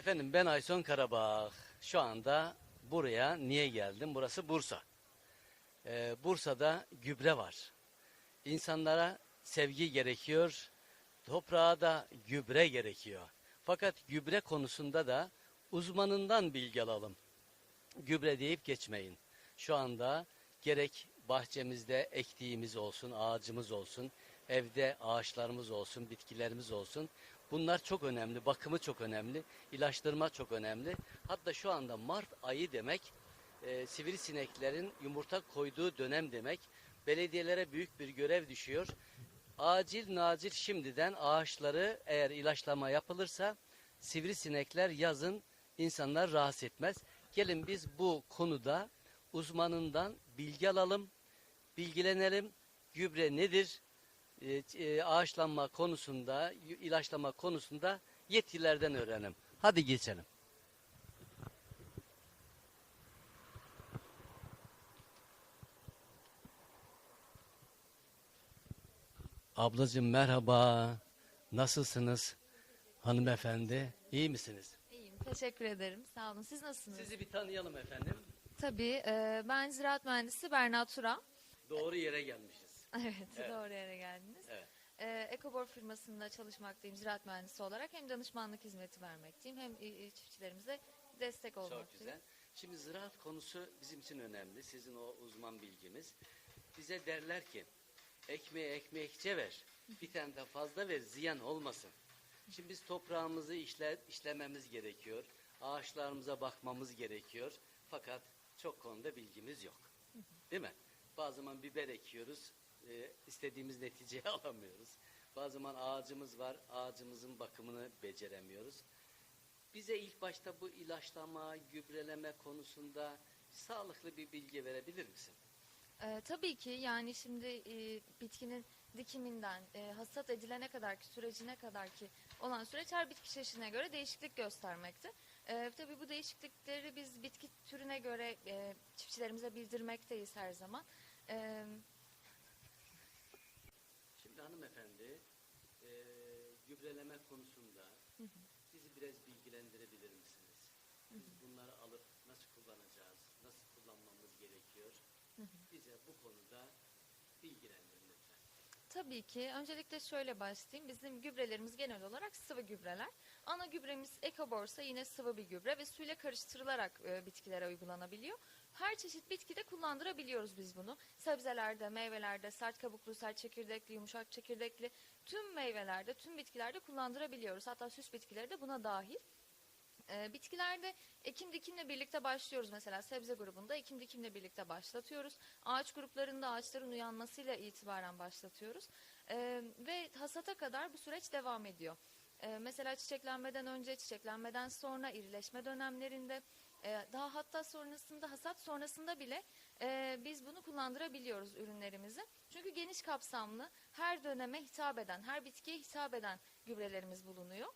Efendim ben Ayson Karabağ. Şu anda buraya niye geldim? Burası Bursa. Ee, Bursa'da gübre var. İnsanlara sevgi gerekiyor. Toprağa da gübre gerekiyor. Fakat gübre konusunda da uzmanından bilgi alalım. Gübre deyip geçmeyin. Şu anda gerek bahçemizde ektiğimiz olsun, ağacımız olsun, evde ağaçlarımız olsun, bitkilerimiz olsun. Bunlar çok önemli, bakımı çok önemli, ilaçlama çok önemli. Hatta şu anda Mart ayı demek, e, sivrisineklerin yumurta koyduğu dönem demek. Belediyelere büyük bir görev düşüyor. Acil nacil şimdiden ağaçları eğer ilaçlama yapılırsa sivrisinekler yazın insanlar rahatsız etmez. Gelin biz bu konuda uzmanından bilgi alalım, bilgilenelim. Gübre nedir? E, e, ağaçlanma konusunda, ilaçlama konusunda yetkililerden öğrenelim. Hadi geçelim. Ablacığım merhaba. Nasılsınız? Hanımefendi, iyi misiniz? İyiyim, teşekkür ederim. Sağ olun. Siz nasılsınız? Sizi bir tanıyalım efendim. Tabii, e, ben ziraat mühendisi Berna Tura. Doğru yere gelmişiz. Evet, Evet. doğru yere geldiniz. Evet. E, Ekobor firmasında çalışmaktayım ziraat mühendisi olarak. Hem danışmanlık hizmeti vermekteyim hem e, e, çiftçilerimize destek olmaktayım. Çok güzel. Şimdi ziraat konusu bizim için önemli. Sizin o uzman bilginiz. Bize derler ki ekmeğe ekmekçe ver. Bir tane de fazla ver ziyan olmasın. Şimdi biz toprağımızı işle, işlememiz gerekiyor. Ağaçlarımıza bakmamız gerekiyor. Fakat çok konuda bilgimiz yok. Değil mi? Bazı zaman biber ekiyoruz. E, istediğimiz neticeyi alamıyoruz. Bazı zaman ağacımız var. Ağacımızın bakımını beceremiyoruz. Bize ilk başta bu ilaçlama, gübreleme konusunda sağlıklı bir bilgi verebilir misin? E, tabii ki yani şimdi e, bitkinin dikiminden e, hasat edilene kadar ki sürecine kadar ki olan süreç her bitki çeşidine göre değişiklik göstermekte. E, tabii bu değişiklikleri biz bitki türüne göre e, çiftçilerimize bildirmekteyiz her zaman. E, Şimdi hanımefendi, e, gübreleme konusunda bizi biraz bilgilendirebilir misiniz? Biz bunları alıp nasıl kullanacağız, nasıl kullanmamız gerekiyor? Bize bu konuda bilgilendirin. Tabii ki. Öncelikle şöyle başlayayım. Bizim gübrelerimiz genel olarak sıvı gübreler. Ana gübremiz ekoborsa yine sıvı bir gübre ve suyla karıştırılarak e, bitkilere uygulanabiliyor. Her çeşit bitkide kullandırabiliyoruz biz bunu. Sebzelerde, meyvelerde, sert kabuklu, sert çekirdekli, yumuşak çekirdekli tüm meyvelerde, tüm bitkilerde kullandırabiliyoruz. Hatta süs bitkileri de buna dahil. Ee, bitkilerde ekim dikimle birlikte başlıyoruz mesela sebze grubunda ekim dikimle birlikte başlatıyoruz. Ağaç gruplarında ağaçların uyanmasıyla itibaren başlatıyoruz. Ee, ve hasata kadar bu süreç devam ediyor. Ee, mesela çiçeklenmeden önce, çiçeklenmeden sonra, irileşme dönemlerinde, e, daha hatta sonrasında, hasat sonrasında bile e, biz bunu kullandırabiliyoruz ürünlerimizi. Çünkü geniş kapsamlı, her döneme hitap eden, her bitkiye hitap eden gübrelerimiz bulunuyor.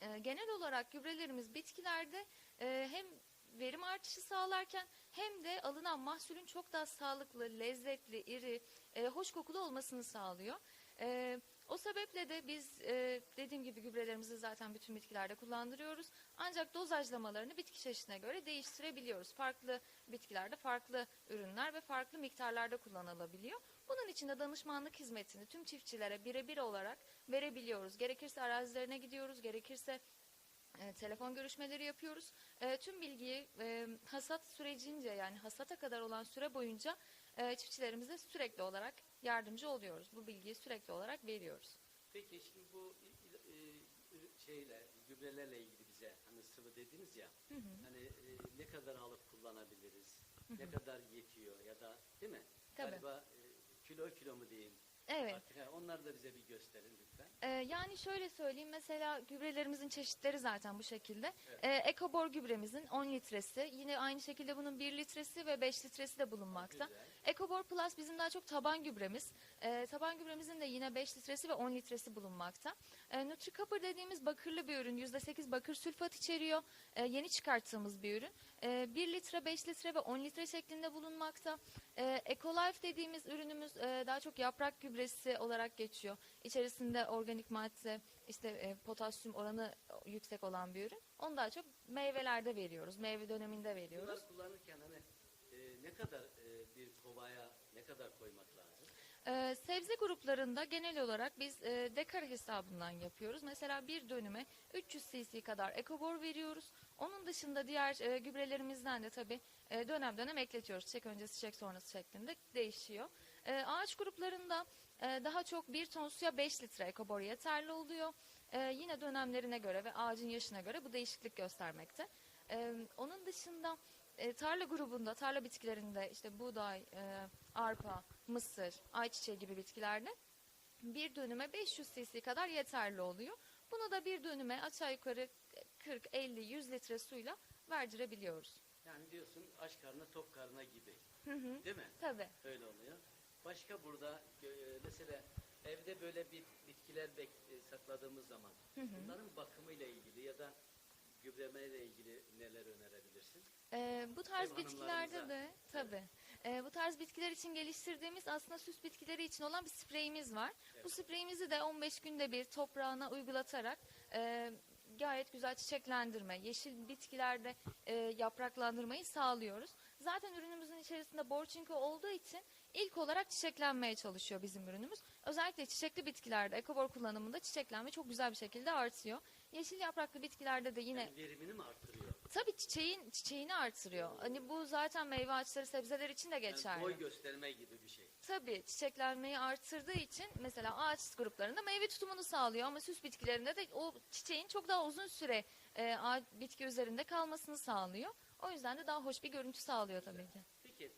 E, genel olarak gübrelerimiz bitkilerde e, hem verim artışı sağlarken hem de alınan mahsulün çok daha sağlıklı, lezzetli, iri, e, hoş kokulu olmasını sağlıyor. E, o sebeple de biz e, dediğim gibi gübrelerimizi zaten bütün bitkilerde kullandırıyoruz. Ancak dozajlamalarını bitki çeşidine göre değiştirebiliyoruz. Farklı bitkilerde farklı ürünler ve farklı miktarlarda kullanılabiliyor. Bunun için de danışmanlık hizmetini tüm çiftçilere birebir olarak verebiliyoruz. Gerekirse arazilerine gidiyoruz, gerekirse e, telefon görüşmeleri yapıyoruz. E, tüm bilgiyi e, hasat sürecince yani hasata kadar olan süre boyunca e, çiftçilerimize sürekli olarak yardımcı oluyoruz. Bu bilgiyi sürekli olarak veriyoruz. Peki şimdi bu e, şeyle, gübrelerle ilgili bize hani sıvı dediniz ya, hani e, ne kadar alıp kullanabiliriz, ne kadar yetiyor ya da değil mi? Tabii. Galiba kilo kilo mu diyeyim? Evet. Artık, onları da bize bir gösterin lütfen. Ee, yani şöyle söyleyeyim mesela gübrelerimizin çeşitleri zaten bu şekilde. Ee, Ekobor gübremizin 10 litresi yine aynı şekilde bunun 1 litresi ve 5 litresi de bulunmakta. Güzel. Ekobor Plus bizim daha çok taban gübremiz. Ee, taban gübremizin de yine 5 litresi ve 10 litresi bulunmakta. Ee, NutriCopper dediğimiz bakırlı bir ürün. %8 bakır sülfat içeriyor. Ee, yeni çıkarttığımız bir ürün. Ee, 1 litre, 5 litre ve 10 litre şeklinde bulunmakta. Ee, Ecolife dediğimiz ürünümüz e, daha çok yaprak gübresi olarak geçiyor. İçerisinde organik madde, işte e, potasyum oranı yüksek olan bir ürün. Onu daha çok meyvelerde veriyoruz. Meyve döneminde veriyoruz. Bunları kullanırken hani e, ne kadar e, bir kovaya ne kadar koymak lazım? Ee, sebze gruplarında genel olarak biz e, dekar hesabından yapıyoruz. Mesela bir dönüme 300 cc kadar ekobor veriyoruz. Onun dışında diğer e, gübrelerimizden de tabii e, dönem dönem ekletiyoruz. Çiçek öncesi, çiçek sonrası şeklinde değişiyor. E, ağaç gruplarında e, daha çok 1 ton suya 5 litre ekobor yeterli oluyor. E, yine dönemlerine göre ve ağacın yaşına göre bu değişiklik göstermekte. E, onun dışında e, tarla grubunda, tarla bitkilerinde işte buğday, e, arpa, mısır, ayçiçeği gibi bitkilerde bir dönüme 500 cc kadar yeterli oluyor. Bunu da bir dönüme aşağı yukarı 40, 50, 100 litre suyla verdirebiliyoruz. Yani diyorsun aç karnına tok karnına gibi. Hı hı. Değil mi? Tabii. Öyle oluyor. Başka burada e, mesela evde böyle bir bitkiler bek- e, sakladığımız zaman Hı hı. bunların bakımıyla ilgili ya da gübremeyle ilgili neler önerebilirsin? Ee, bu tarz Ev bitkilerde de tabii. Ee, bu tarz bitkiler için geliştirdiğimiz aslında süs bitkileri için olan bir spreyimiz var. Bu Evet. spreyimizi de 15 günde bir toprağına uygulatarak e, gayet güzel çiçeklendirme, yeşil bitkilerde e, yapraklandırmayı sağlıyoruz. Zaten ürünümüzün içerisinde bor çinko olduğu için ilk olarak çiçeklenmeye çalışıyor bizim ürünümüz. Özellikle çiçekli bitkilerde ekobor kullanımında çiçeklenme çok güzel bir şekilde artıyor. Yeşil yapraklı bitkilerde de yine Yani verimini mi arttırıyor? Tabii çiçeğin çiçeğini artırıyor. Hani bu zaten meyve ağaçları, sebzeler için de Yani geçerli. boy gösterme gibi bir şey. Tabii çiçeklenmeyi artırdığı için mesela ağaç gruplarında meyve tutumunu sağlıyor ama süs bitkilerinde de o çiçeğin çok daha uzun süre e, ağaç, bitki üzerinde kalmasını sağlıyor. O yüzden de daha hoş bir görüntü sağlıyor tabii ki. Peki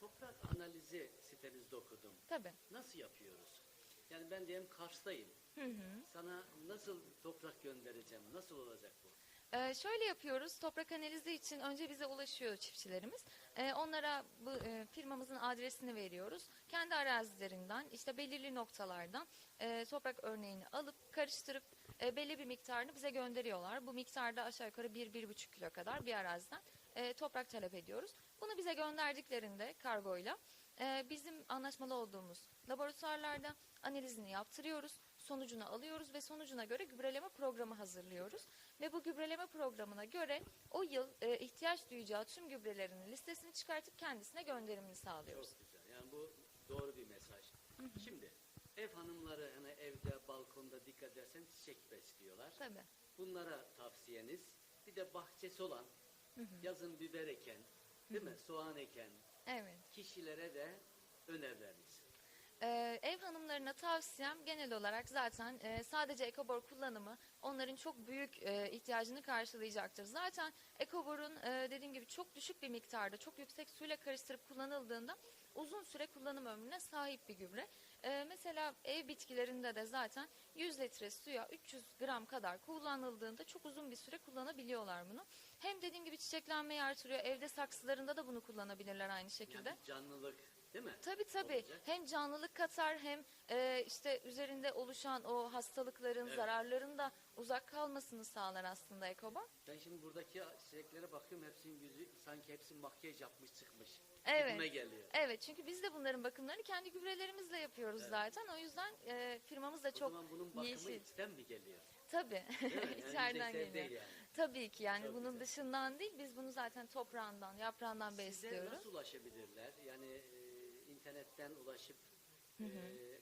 toprak analizi sitenizde okudum. Tabii. Nasıl yapıyoruz? Yani ben diyelim Kars'tayım. Hı hı. Sana nasıl toprak göndereceğim? Nasıl olacak bu? Ee, şöyle yapıyoruz. Toprak analizi için önce bize ulaşıyor çiftçilerimiz. Ee, onlara bu e, firmamızın adresini veriyoruz. Kendi arazilerinden işte belirli noktalardan e, toprak örneğini alıp karıştırıp e, belli bir miktarını bize gönderiyorlar. Bu miktarda aşağı yukarı 1-1,5 kilo kadar bir araziden e, toprak talep ediyoruz. Bunu bize gönderdiklerinde kargoyla e, bizim anlaşmalı olduğumuz laboratuvarlarda analizini yaptırıyoruz. Sonucunu alıyoruz ve sonucuna göre gübreleme programı hazırlıyoruz. Ve bu gübreleme programına göre o yıl e, ihtiyaç duyacağı tüm gübrelerin listesini çıkartıp kendisine gönderimini sağlıyoruz. Çok güzel. Yani bu doğru bir mesaj. Şimdi ev hanımları hani evde balkonda dikkat edersen çiçek besliyorlar. Tabii. Bunlara tavsiyeniz bir de bahçesi olan yazın biber eken, değil mi? Soğan eken Evet. kişilere de önerileriniz. Ee, ev hanımlarına tavsiyem genel olarak zaten e, sadece ekobor kullanımı onların çok büyük e, ihtiyacını karşılayacaktır. Zaten ekoborun e, dediğim gibi çok düşük bir miktarda, çok yüksek suyla karıştırıp kullanıldığında uzun süre kullanım ömrüne sahip bir gübre. E, mesela ev bitkilerinde de zaten 100 litre suya 300 gram kadar kullanıldığında çok uzun bir süre kullanabiliyorlar bunu. Hem dediğim gibi çiçeklenmeyi artırıyor, evde saksılarında da bunu kullanabilirler aynı şekilde. Yani canlılık değil mi? Tabii tabii. Olacak. Hem canlılık katar hem e, işte üzerinde oluşan o hastalıkların, Evet. zararların da uzak kalmasını sağlar aslında ekobor. Ben şimdi buradaki çiçeklere bakıyorum hepsinin yüzü sanki hepsi makyaj yapmış çıkmış. Evet. Gibime geliyor. Evet çünkü biz de bunların bakımlarını kendi gübrelerimizle yapıyoruz Evet. zaten. O yüzden e, firmamız da o çok zaman bunun bakımı yeşil. içten mi geliyor? Tabii. Yani İçeriden yüzeysel geliyor. yani. Tabii ki yani Çok bunun güzel. dışından değil. Biz bunu zaten toprağından, yaprağından Size besliyoruz. nasıl ulaşabilirler? Yani e, internetten ulaşıp e,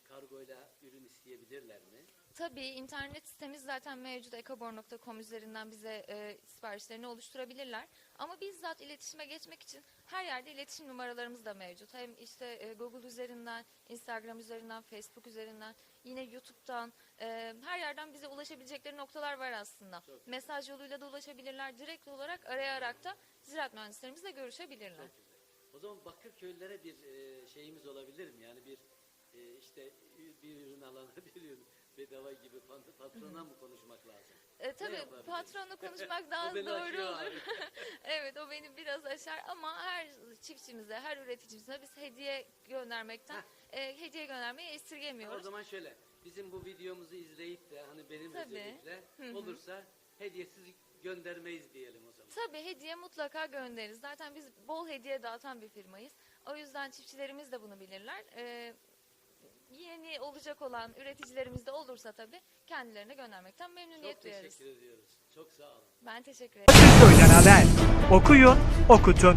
kargoyla ürün isteyebilirler mi? Tabii internet sitemiz zaten mevcut ekobor.com üzerinden bize e, siparişlerini oluşturabilirler. Ama bizzat iletişime geçmek için her yerde iletişim numaralarımız da mevcut. Hem işte e, Google üzerinden, Instagram üzerinden, Facebook üzerinden, yine YouTube'dan e, her yerden bize ulaşabilecekleri noktalar var aslında. Çok Mesaj yoluyla da ulaşabilirler. Direkt olarak arayarak da ziraat mühendislerimizle görüşebilirler. Çok. O zaman Bakırköylülere bir e, şeyimiz olabilir mi? Yani bir e, işte bir ürün alana bir ürün bedava gibi pat- patrona mı konuşmak lazım? E, tabii patronla konuşmak O daha doğru olur. evet o beni biraz aşar ama her çiftçimize, her üreticimize biz hediye göndermekten, e, hediye göndermeyi O esirgemiyoruz. zaman şöyle bizim bu videomuzu izleyip de hani benim Tabii. özellikle Hı hı. olursa hediyesiz göndermeyiz diyelim o zaman. Tabii hediye mutlaka göndeririz. Zaten biz bol hediye dağıtan bir firmayız. O yüzden çiftçilerimiz de bunu bilirler. E, yeni olacak olan üreticilerimiz de olursa tabii kendilerine göndermekten memnuniyet Çok duyarız. teşekkür ediyoruz. Çok sağ olun. Ben teşekkür ederim. Okuyun, okutun.